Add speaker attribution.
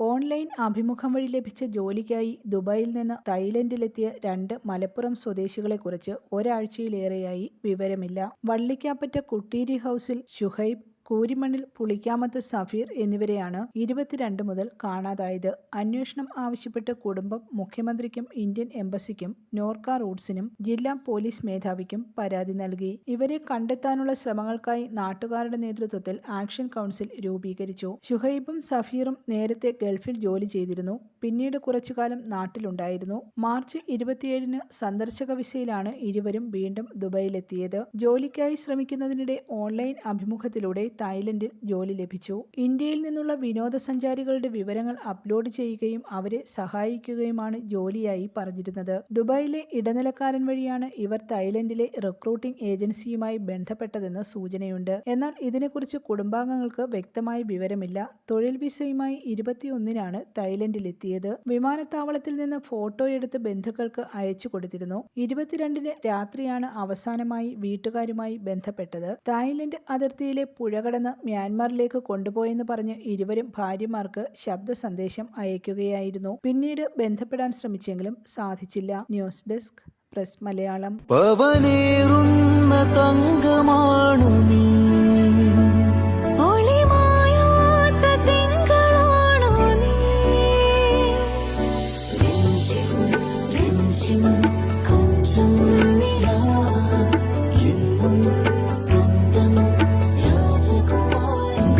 Speaker 1: Online അഭിമുഖം വഴി ലഭിച്ച ജോലിക്കായി ദുബായിൽ നിന്ന് തായ്ലൻഡിലെത്തിയ രണ്ട് മലപ്പുറം സ്വദേശികളെക്കുറിച്ച് ഒരാഴ്ചയിലേറെയായി വിവരമില്ല. വള്ളിക്കാപ്പറ്റ കുട്ടീരി ഹൗസിൽ ഷുഹൈബ് കൂരിമണ്ണിൽ പുളിക്കാമത്ത് സഫീർ എന്നിവരെയാണ് ഇരുപത്തിരണ്ട് മുതൽ കാണാതായത്. അന്വേഷണം ആവശ്യപ്പെട്ട് കുടുംബം മുഖ്യമന്ത്രിക്കും ഇന്ത്യൻ എംബസിക്കും നോർക്ക റൂട്ട്സിനും ജില്ലാ പോലീസ് മേധാവിക്കും പരാതി നൽകി. ഇവരെ കണ്ടെത്താനുള്ള ശ്രമങ്ങൾക്കായി നാട്ടുകാരുടെ നേതൃത്വത്തിൽ ആക്ഷൻ കൗൺസിൽ രൂപീകരിച്ചു. ഷുഹൈബും സഫീറും നേരത്തെ ഗൾഫിൽ ജോലി ചെയ്തിരുന്നു. പിന്നീട് കുറച്ചുകാലം നാട്ടിലുണ്ടായിരുന്നു. മാർച്ച് ഇരുപത്തിയേഴിന് സന്ദർശക വിസയിലാണ് ഇരുവരും വീണ്ടും ദുബായിലെത്തിയത്. ജോലിക്കായി ശ്രമിക്കുന്നതിനിടെ ഓൺലൈൻ അഭിമുഖത്തിലൂടെ തായ്ലൻഡിൽ ജോലി ലഭിച്ചു. ഇന്ത്യയിൽ നിന്നുള്ള വിനോദസഞ്ചാരികളുടെ വിവരങ്ങൾ അപ്ലോഡ് ചെയ്യുകയും അവരെ സഹായിക്കുകയുമാണ് ജോലിയായി പറഞ്ഞിരുന്നത്. ദുബായിലെ ഇടനിലക്കാരൻ വഴിയാണ് ഇവർ തായ്ലൻഡിലെ റിക്രൂട്ടിംഗ് ഏജൻസിയുമായി ബന്ധപ്പെട്ടതെന്ന് സൂചനയുണ്ട്. എന്നാൽ ഇതിനെക്കുറിച്ച് കുടുംബാംഗങ്ങൾക്ക് വ്യക്തമായ വിവരമില്ല. തൊഴിൽ വിസയുമായി ഇരുപത്തിയൊന്നിനാണ് തായ്ലൻഡിലെത്തിയത്. വിമാനത്താവളത്തിൽ നിന്ന് ഫോട്ടോ എടുത്ത് ബന്ധുക്കൾക്ക് അയച്ചു കൊടുത്തിരുന്നു. ഇരുപത്തിരണ്ടിന് രാത്രിയാണ് അവസാനമായി വീട്ടുകാരുമായി ബന്ധപ്പെട്ടത്. തായ്ലൻഡ് അതിർത്തിയിലെ പുഴ കടന്ന് മ്യാൻമാറിലേക്ക് കൊണ്ടുപോയെന്ന് പറഞ്ഞ് ഇരുവരും ഭാര്യമാർക്ക് ശബ്ദ സന്ദേശം അയക്കുകയായിരുന്നു. പിന്നീട് ബന്ധപ്പെടാൻ ശ്രമിച്ചെങ്കിലും സാധിച്ചില്ല. News desk press Malayalam.
Speaker 2: പവനേറുന്ന തങ്കമാണു നീ.
Speaker 3: രാജകുമാരി